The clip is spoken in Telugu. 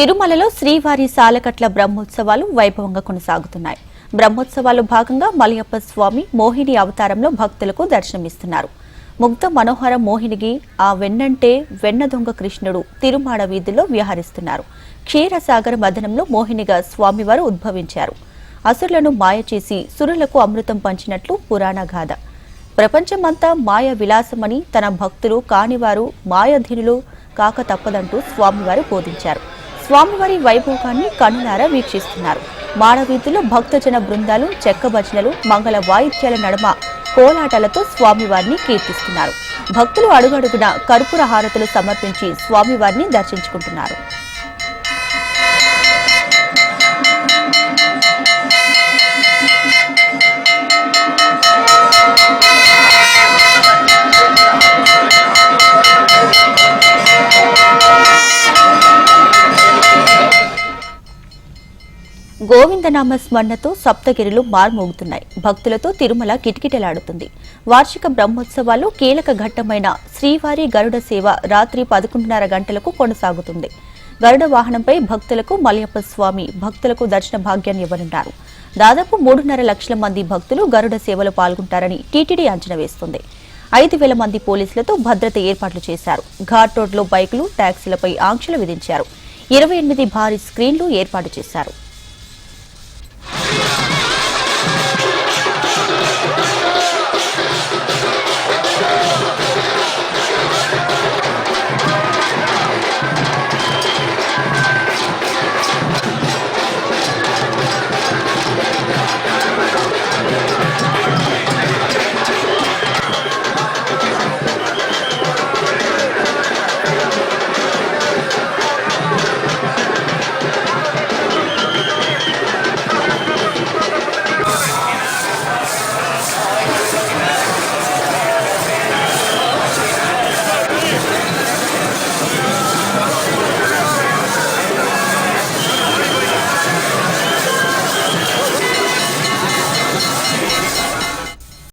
తిరుమలలో శ్రీవారి సాలకట్ల బ్రహ్మోత్సవాలు వైభవంగా కొనసాగుతున్నాయి. బ్రహ్మోత్సవాల్లో భాగంగా మలయప్ప స్వామి మోహిని అవతారంలో భక్తులకు దర్శనమిస్తున్నారు. ముగ్ధ మనోహర మోహినికి ఆ వెన్నంటే వెన్న దొంగ కృష్ణుడు తిరుమాడ వీధిలో విహరిస్తున్నారు. క్షీరసాగర మదనంలో మోహినిగా స్వామివారు ఉద్భవించారు. అసురులను మాయ చేసి సురులకు అమృతం పంచినట్లు పురాణ గాథ. ప్రపంచమంతా మాయ విలాసమని తన భక్తులు కానివారు మాయాధీనులు కాక తప్పదంటూ స్వామివారు బోధించారు. స్వామివారి వైభోగాన్ని కన్నులారా వీక్షిస్తున్నారు. మాడవీధుల్లో భక్తజన బృందాలు చెక్క భజనలు మంగళ వాయిద్యాల నడుమ కోలాటాలతో స్వామివారిని కీర్తిస్తున్నారు. భక్తులు అడుగడుగున కర్పూర హారతులు సమర్పించి స్వామివారిని దర్శించుకుంటున్నారు. గోవిందనామ స్మరణతో సప్తగిరిలు మార్మోగుతున్నాయి. భక్తులతో తిరుమల కిటకిటలాడుతుంది. వార్షిక బ్రహ్మోత్సవాల్లో కీలక ఘట్టమైన శ్రీవారి గరుడ సేవ రాత్రి పదకొండున్నర గంటలకు కొనసాగుతుంది. గరుడ వాహనంపై భక్తులకు మలయప్ప స్వామి భక్తులకు దర్శన భాగ్యాన్ని ఇవ్వనున్నారు. దాదాపు మూడున్నర లక్షల మంది భక్తులు గరుడ సేవలో పాల్గొంటారని టీటీడీ అంచనా వేస్తుంది. ఐదు వేల మంది పోలీసులతో భద్రత ఏర్పాట్లు చేశారు. ఘాట్ రోడ్లో బైకులు ట్యాక్సీలపై ఆంక్షలు విధించారు. ఇరవై ఎనిమిది భారీ స్క్రీన్లు ఏర్పాటు చేశారు.